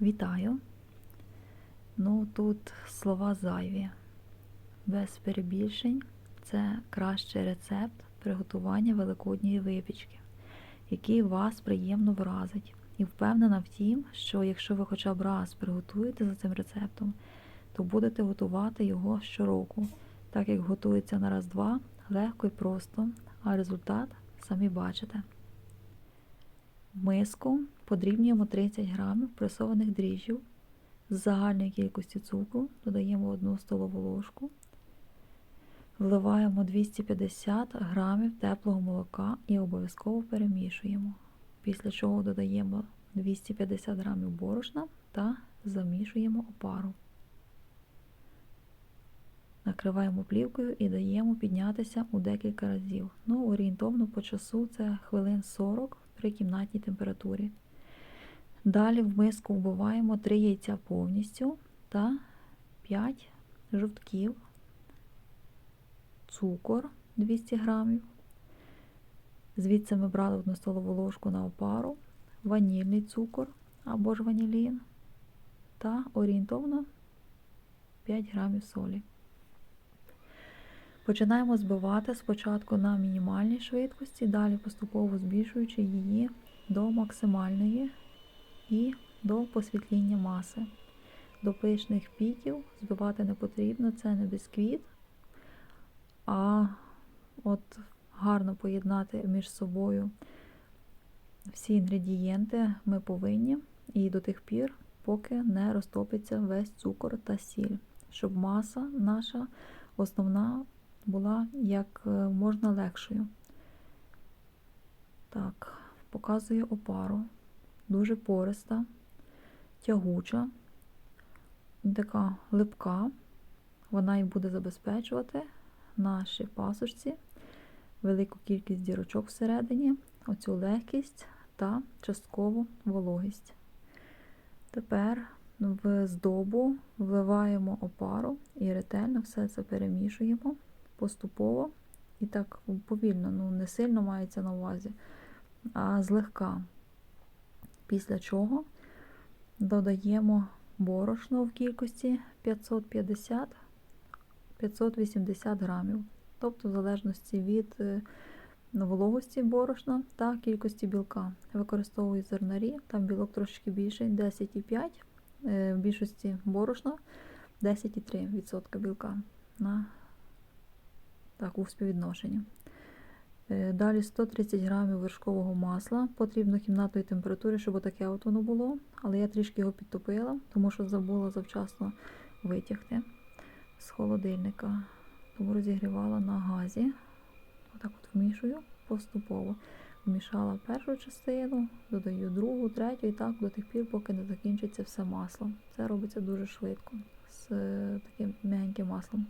Вітаю. Ну, тут слова зайві. Без перебільшень це кращий рецепт приготування великодньої випічки, який вас приємно вразить. І впевнена в тім, що якщо ви хоча б раз приготуєте за цим рецептом, то будете готувати його щороку, так як готується на раз-два, легко і просто, а результат самі бачите. В миску подрібнюємо 30 грамів пресованих дріжджів з загальної кількості цукру, додаємо 1 столову ложку, вливаємо 250 грамів теплого молока і обов'язково перемішуємо. Після чого додаємо 250 грамів борошна та замішуємо опару. Накриваємо плівкою і даємо піднятися у декілька разів. Ну, орієнтовно по часу це хвилин 40 при кімнатній температурі. Далі в миску вбиваємо 3 яйця повністю та 5 жовтків, цукор 200 грамів. Звідси ми брали 1 столову ложку на опару, ванільний цукор або ж ванілін та орієнтовно 5 грамів солі. Починаємо збивати спочатку на мінімальній швидкості, далі поступово збільшуючи її до максимальної і до посвітління маси. До пишних піків збивати не потрібно, це не бісквіт, а от гарно поєднати між собою всі інгредієнти ми повинні і до тих пір, поки не розтопиться весь цукор та сіль, щоб маса наша основна була як можна легшою. Так, показую опару. Дуже пориста, тягуча, така липка. Вона і буде забезпечувати наші пасочці велику кількість дірочок всередині, оцю легкість та часткову вологість. Тепер в здобу вливаємо опару і ретельно все це перемішуємо поступово і так повільно, ну не сильно мається на увазі, а злегка. Після чого додаємо борошно в кількості 550-580 грамів, тобто в залежності від вологості борошна та кількості білка. Використовую зернарі, там білок трошки більший, 10,5, в більшості борошна 10,3% білка на так, у співвідношенні. Далі 130 грамів вершкового масла. Потрібно кімнатної температури, щоб таке от воно було. Але я трішки його підтопила, тому що забула завчасно витягти з холодильника. Тому розігрівала на газі. Отак от вмішую поступово. Вмішала першу частину, додаю другу, третю і так до тих пір, поки не закінчиться все масло. Це робиться дуже швидко, з таким м'ягеньким маслом.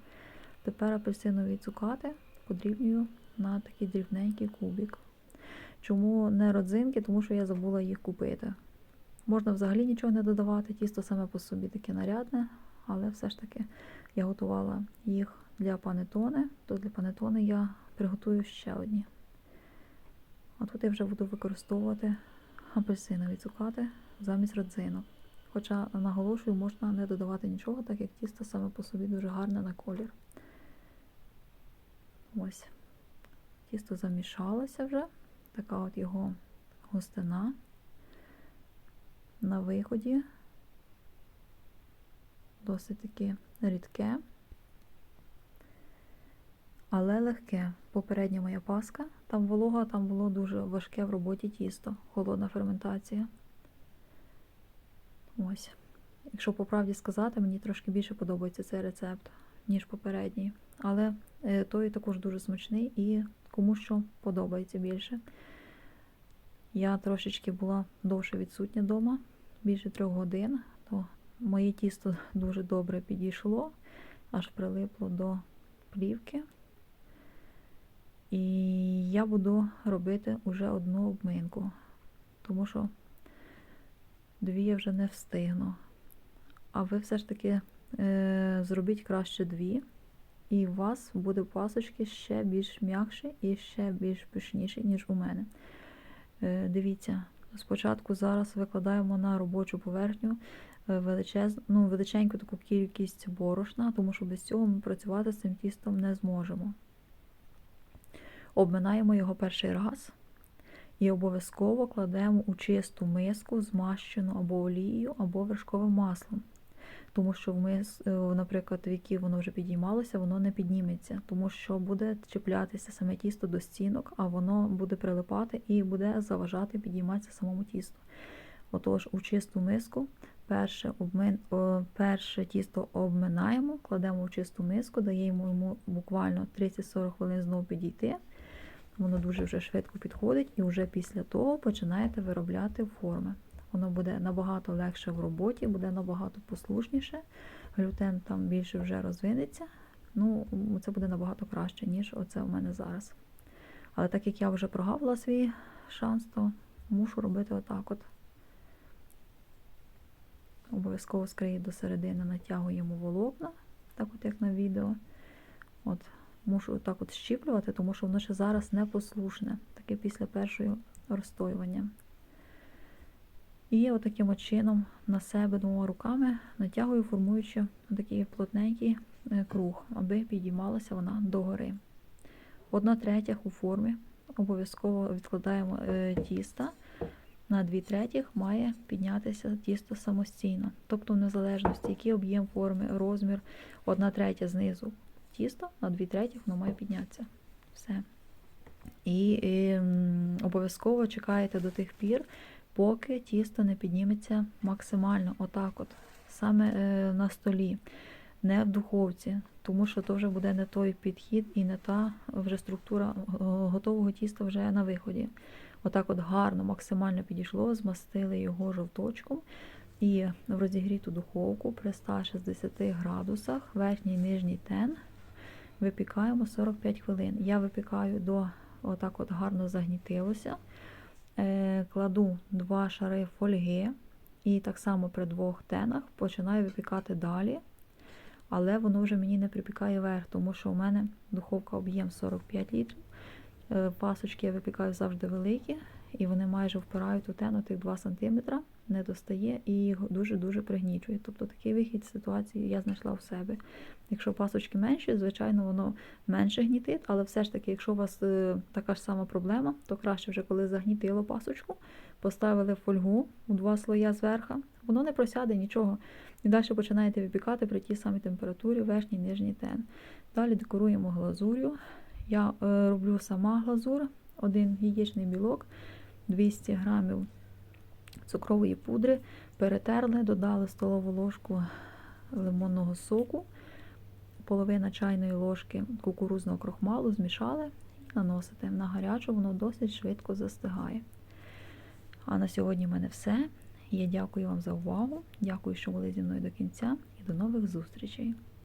Тепер апельсинові цукати подрібнюю на такий дрібненький кубик. Чому не родзинки? Тому що я забула їх купити. Можна взагалі нічого не додавати, тісто саме по собі таке нарядне, але все ж таки я готувала їх для панетони, то для панетони я приготую ще одні. А тут я вже буду використовувати апельсинові цукати замість родзинок. Хоча, наголошую, можна не додавати нічого, так як тісто саме по собі дуже гарне на колір. Ось. Тісто замішалося вже, така от його густина на виході, досить таки рідке, але легке. Попередня моя паска, там волога, там було дуже важке в роботі тісто, холодна ферментація. Ось. Якщо по правді сказати, мені трошки більше подобається цей рецепт, ніж попередній. Але той також дуже смачний і кому що подобається більше. Я трошечки була довше відсутня вдома, більше трьох годин, то моє тісто дуже добре підійшло, аж прилипло до плівки. І я буду робити вже одну обминку, тому що дві я вже не встигну. А ви все ж таки е, зробіть краще дві. І у вас буде пасочки ще більш м'якші і ще більш пишніші, ніж у мене. Е, дивіться, спочатку зараз викладаємо на робочу поверхню е, величез, ну, величеньку таку кількість борошна, тому що без цього ми працювати з цим тістом не зможемо. Обминаємо його перший раз і обов'язково кладемо у чисту миску, змащену або олією, або вершковим маслом. Тому що в мис, е, наприклад, в які воно вже підіймалося, воно не підніметься, тому що буде чіплятися саме тісто до стінок, а воно буде прилипати і буде заважати підійматися самому тісту. Отож, у чисту миску перше обмин, перше тісто обминаємо, кладемо в чисту миску, даємо йому буквально 30-40 хвилин знову підійти. Воно дуже вже швидко підходить, і вже після того починаєте виробляти форми. Воно буде набагато легше в роботі, буде набагато послушніше. Глютен там більше вже розвинеться. Ну, це буде набагато краще, ніж оце у мене зараз. Але так як я вже прогавила свій шанс, то мушу робити отак от. Обов'язково скриє до середини, натягуємо волокна, так от як на відео. От, Мушу отак от щіплювати, тому що воно ще зараз непослушне, таке після першого розстоювання. І отаким от чином на себе двома руками натягую, формуючи такий плотненький е, круг, аби підіймалася вона догори. Одна третя у формі. Обов'язково відкладаємо е, тіста. На дві третіх має піднятися тісто самостійно. Тобто, в незалежності, який об'єм форми, розмір, одна третя знизу тісто, на дві третіх воно має піднятися. Все. І, і обов'язково чекаєте до тих пір, поки тісто не підніметься максимально, отак от, саме е, на столі, не в духовці, тому що то вже буде не той підхід і не та вже структура готового тіста вже на виході. Отак от гарно, максимально підійшло, змастили його жовточком. І в розігріту духовку при 160 градусах, верхній і нижній тен, випікаємо 45 хвилин. Я випікаю до отак от гарно загнітилося. Е, кладу два шари фольги і так само при двох тенах починаю випікати далі. Але воно вже мені не припікає верх, тому що у мене духовка об'єм 45 літрів. Е, пасочки я випікаю завжди великі, і вони майже впирають у тену тих 2 см, не достає і дуже-дуже пригнічує. Тобто такий вихід з ситуації я знайшла в себе. Якщо пасочки менші, звичайно, воно менше гнітить, але все ж таки, якщо у вас е, така ж сама проблема, то краще вже коли загнітило пасочку, поставили фольгу у два слоя зверху, воно не просяде нічого. І далі починаєте випікати при тій самій температурі верхній нижній тен. Далі декоруємо глазур'ю. Я е, роблю сама глазур, один яєчний білок, 200 грамів цукрової пудри, перетерли, додали столову ложку лимонного соку, половина чайної ложки кукурузного крохмалу, змішали і наносите. На гарячу воно досить швидко застигає. А на сьогодні в мене все. Я дякую вам за увагу. Дякую, що були зі мною до кінця, і до нових зустрічей!